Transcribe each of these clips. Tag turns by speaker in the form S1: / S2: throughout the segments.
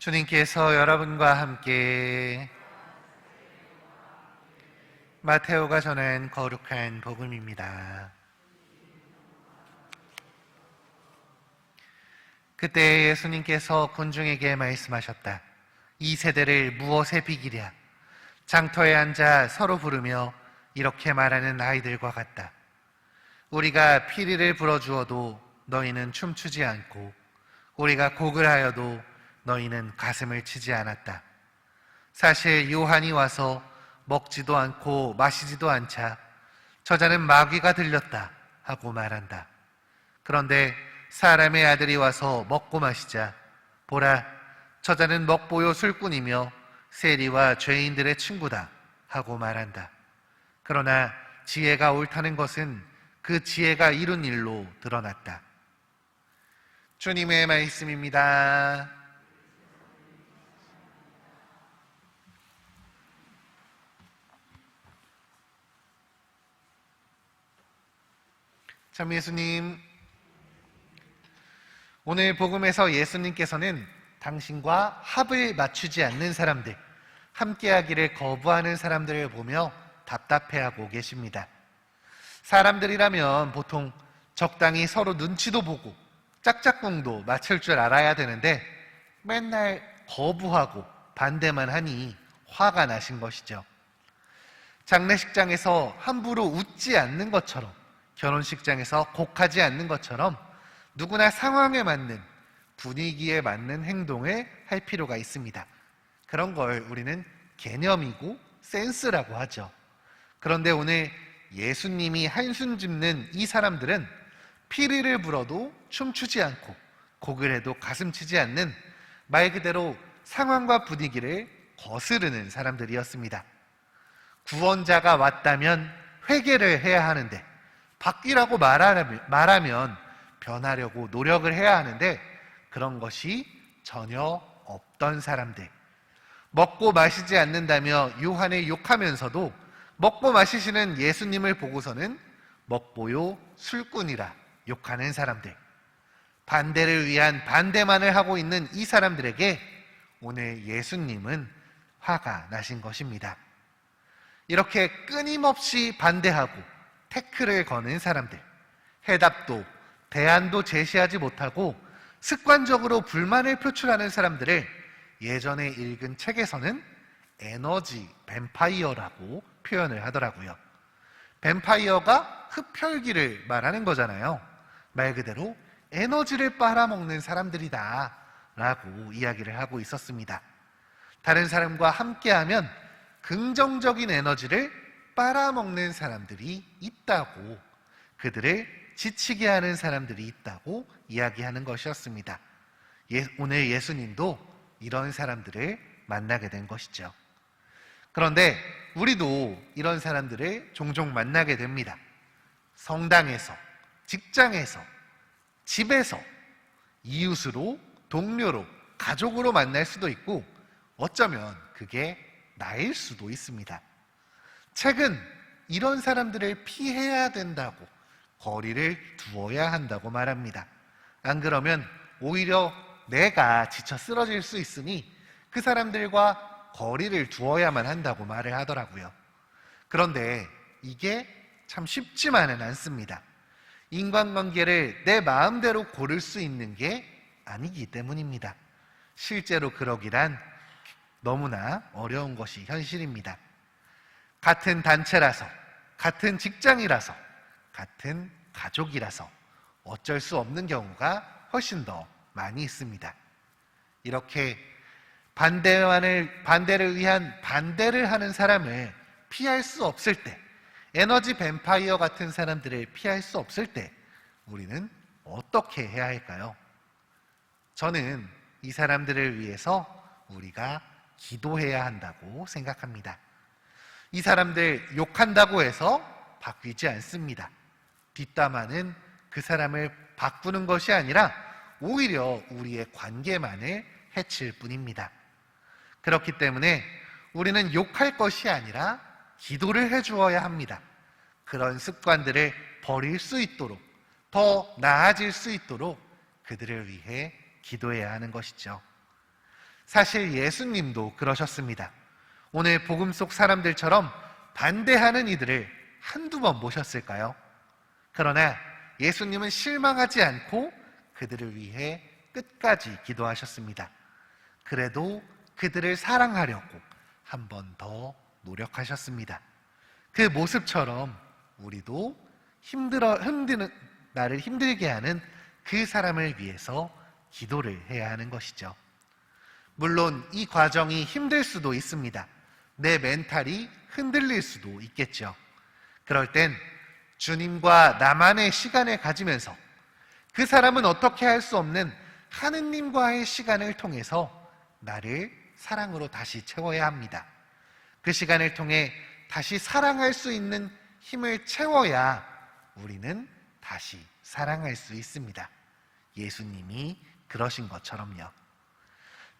S1: 주님께서 여러분과 함께 마테오가 전한 거룩한 복음입니다. 그때 예수님께서 군중에게 말씀하셨다. 이 세대를 무엇에 비기랴? 장터에 앉아 서로 부르며 이렇게 말하는 아이들과 같다. 우리가 피리를 불어주어도 너희는 춤추지 않고 우리가 곡을 하여도 너희는 가슴을 치지 않았다. 사실 요한이 와서 먹지도 않고 마시지도 않자 저자는 마귀가 들렸다 하고 말한다. 그런데 사람의 아들이 와서 먹고 마시자 보라 저자는 먹보요 술꾼이며 세리와 죄인들의 친구다 하고 말한다. 그러나 지혜가 옳다는 것은 그 지혜가 이룬 일로 드러났다. 주님의 말씀입니다. 참 예수님, 오늘 복음에서 예수님께서는 당신과 합을 맞추지 않는 사람들, 함께하기를 거부하는 사람들을 보며 답답해하고 계십니다. 사람들이라면 보통 적당히 서로 눈치도 보고 짝짝꿍도 맞출 줄 알아야 되는데 맨날 거부하고 반대만 하니 화가 나신 것이죠. 장례식장에서 함부로 웃지 않는 것처럼 결혼식장에서 곡하지 않는 것처럼 누구나 상황에 맞는 분위기에 맞는 행동을 할 필요가 있습니다. 그런 걸 우리는 개념이고 센스라고 하죠. 그런데 오늘 예수님이 한숨 짓는 이 사람들은 피리를 불어도 춤추지 않고 곡을 해도 가슴 치지 않는 말 그대로 상황과 분위기를 거스르는 사람들이었습니다. 구원자가 왔다면 회개를 해야 하는데 바뀌라고 말하면 변하려고 노력을 해야 하는데 그런 것이 전혀 없던 사람들. 먹고 마시지 않는다며 요한을 욕하면서도 먹고 마시시는 예수님을 보고서는 먹보요 술꾼이라 욕하는 사람들. 반대를 위한 반대만을 하고 있는 이 사람들에게 오늘 예수님은 화가 나신 것입니다. 이렇게 끊임없이 반대하고 태클을 거는 사람들, 해답도 대안도 제시하지 못하고 습관적으로 불만을 표출하는 사람들을 예전에 읽은 책에서는 에너지 뱀파이어라고 표현을 하더라고요. 뱀파이어가 흡혈귀를 말하는 거잖아요. 말 그대로 에너지를 빨아먹는 사람들이다 라고 이야기를 하고 있었습니다. 다른 사람과 함께하면 긍정적인 에너지를 빨아먹는 사람들이 있다고 그들을 지치게 하는 사람들이 있다고 이야기하는 것이었습니다. 예, 오늘 예수님도 이런 사람들을 만나게 된 것이죠. 그런데 우리도 이런 사람들을 종종 만나게 됩니다. 성당에서, 직장에서, 집에서, 이웃으로, 동료로, 가족으로 만날 수도 있고 어쩌면 그게 나일 수도 있습니다. 책은 이런 사람들을 피해야 된다고 거리를 두어야 한다고 말합니다. 안 그러면 오히려 내가 지쳐 쓰러질 수 있으니 그 사람들과 거리를 두어야만 한다고 말을 하더라고요. 그런데 이게 참 쉽지만은 않습니다. 인간관계를 내 마음대로 고를 수 있는 게 아니기 때문입니다. 실제로 그러기란 너무나 어려운 것이 현실입니다. 같은 단체라서, 같은 직장이라서, 같은 가족이라서 어쩔 수 없는 경우가 훨씬 더 많이 있습니다. 이렇게 반대만을, 반대를 위한 반대를 하는 사람을 피할 수 없을 때, 에너지 뱀파이어 같은 사람들을 피할 수 없을 때, 우리는 어떻게 해야 할까요? 저는 이 사람들을 위해서 우리가 기도해야 한다고 생각합니다. 이 사람들 욕한다고 해서 바뀌지 않습니다. 뒷담화는 그 사람을 바꾸는 것이 아니라 오히려 우리의 관계만을 해칠 뿐입니다. 그렇기 때문에 우리는 욕할 것이 아니라 기도를 해 주어야 합니다. 그런 습관들을 버릴 수 있도록 더 나아질 수 있도록 그들을 위해 기도해야 하는 것이죠. 사실 예수님도 그러셨습니다. 오늘 복음 속 사람들처럼 반대하는 이들을 한두 번 모셨을까요? 그러나 예수님은 실망하지 않고 그들을 위해 끝까지 기도하셨습니다. 그래도 그들을 사랑하려고 한 번 더 노력하셨습니다. 그 모습처럼 우리도 힘들어 힘드는 나를 힘들게 하는 그 사람을 위해서 기도를 해야 하는 것이죠. 물론 이 과정이 힘들 수도 있습니다. 내 멘탈이 흔들릴 수도 있겠죠. 그럴 땐 주님과 나만의 시간을 가지면서 그 사람은 어떻게 할 수 없는 하느님과의 시간을 통해서 나를 사랑으로 다시 채워야 합니다. 그 시간을 통해 다시 사랑할 수 있는 힘을 채워야 우리는 다시 사랑할 수 있습니다. 예수님이 그러신 것처럼요.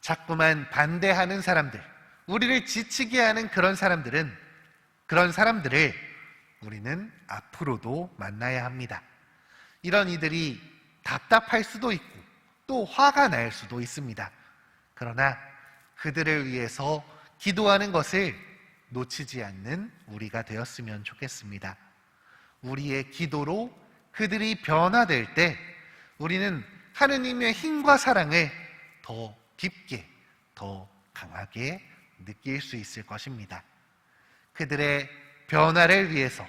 S1: 자꾸만 반대하는 사람들, 우리를 지치게 하는 그런 사람들은 그런 사람들을 우리는 앞으로도 만나야 합니다. 이런 이들이 답답할 수도 있고 또 화가 날 수도 있습니다. 그러나 그들을 위해서 기도하는 것을 놓치지 않는 우리가 되었으면 좋겠습니다. 우리의 기도로 그들이 변화될 때 우리는 하느님의 힘과 사랑을 더 깊게, 더 강하게 느낄 수 있을 것입니다. 그들의 변화를 위해서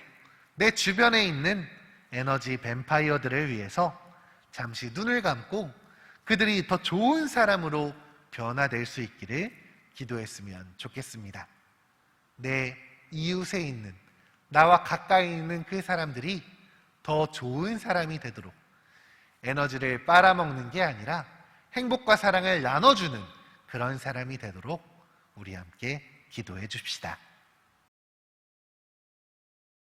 S1: 내 주변에 있는 에너지 뱀파이어들을 위해서 잠시 눈을 감고 그들이 더 좋은 사람으로 변화될 수 있기를 기도했으면 좋겠습니다. 내 이웃에 있는 나와 가까이 있는 그 사람들이 더 좋은 사람이 되도록 에너지를 빨아먹는 게 아니라 행복과 사랑을 나눠주는 그런 사람이 되도록 우리 함께 기도해 줍시다.